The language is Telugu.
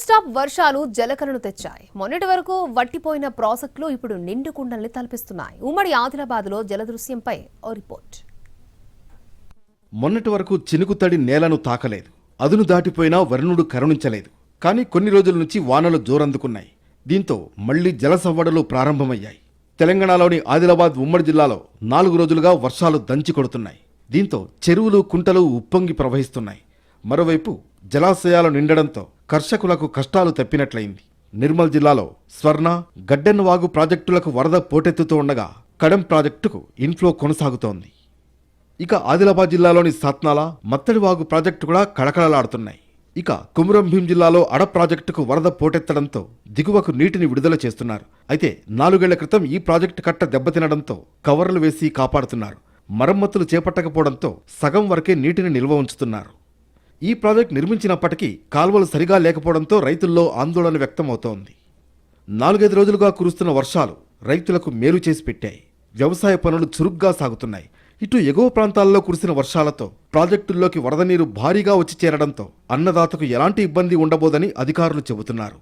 స్టాప్ వర్షాలు జలకలను తెచ్చాయి. మొన్నటి వరకు వట్టిపోయిన ప్రాజెక్టులు ఇప్పుడు నిండు కుండల్ని తలపిస్తున్నాయి. ఉమ్మడి ఆదిలాబాద్లో జలదృశ్యంపై ఓ రిపోర్ట్. మొన్నటి వరకు చినుకుతడి నేలను తాకలేదు. అదును దాటిపోయినా వరుణుడు కరుణించలేదు. కానీ కొన్ని రోజుల నుంచి వానలు జోరందుకున్నాయి. దీంతో మళ్ళీ జలసవ్వడలు ప్రారంభమయ్యాయి. తెలంగాణలోని ఆదిలాబాద్ ఉమ్మడి జిల్లాలో నాలుగు రోజులుగా వర్షాలు దంచి కొడుతున్నాయి. దీంతో చెరువులు కుంటలు ఉప్పొంగి ప్రవహిస్తున్నాయి. మరోవైపు జలాశయాలు నిండడంతో కర్షకులకు కష్టాలు తప్పినట్లయింది. నిర్మల్ జిల్లాలో స్వర్ణ గడ్డెన్ వాగు ప్రాజెక్టులకు వరద పోటెత్తుతూ ఉండగా కడెం ప్రాజెక్టుకు ఇన్ఫ్లో కొనసాగుతోంది. ఇక ఆదిలాబాద్ జిల్లాలోని సత్నాల మత్తడివాగు ప్రాజెక్టు కూడా కళకళలాడుతున్నాయి. ఇక కుమరంభీం జిల్లాలో అడ ప్రాజెక్టుకు వరద పోటెత్తడంతో దిగువకు నీటిని విడుదల చేస్తున్నారు. అయితే నాలుగేళ్ళ క్రితం ఈ ప్రాజెక్టు కట్ట దెబ్బతినడంతో కవర్లు వేసి కాపాడుతున్నారు. మరమ్మతులు చేపట్టకపోవడంతో సగం వరకే నీటిని నిల్వ ఉంచుతున్నారు. ఈ ప్రాజెక్ట్ నిర్మించినప్పటికీ కాల్వలు సరిగా లేకపోవడంతో రైతుల్లో ఆందోళన వ్యక్తమవుతోంది. నాలుగైదు రోజులుగా కురుస్తున్న వర్షాలు రైతులకు మేలు చేసి పెట్టాయి. వ్యవసాయ పనులు చురుగ్గా సాగుతున్నాయి. ఇటు ఎగువ ప్రాంతాల్లో కురిసిన వర్షాలతో ప్రాజెక్టుల్లోకి వరద నీరు భారీగా వచ్చి చేరడంతో అన్నదాతకు ఎలాంటి ఇబ్బంది ఉండబోదని అధికారులు చెబుతున్నారు.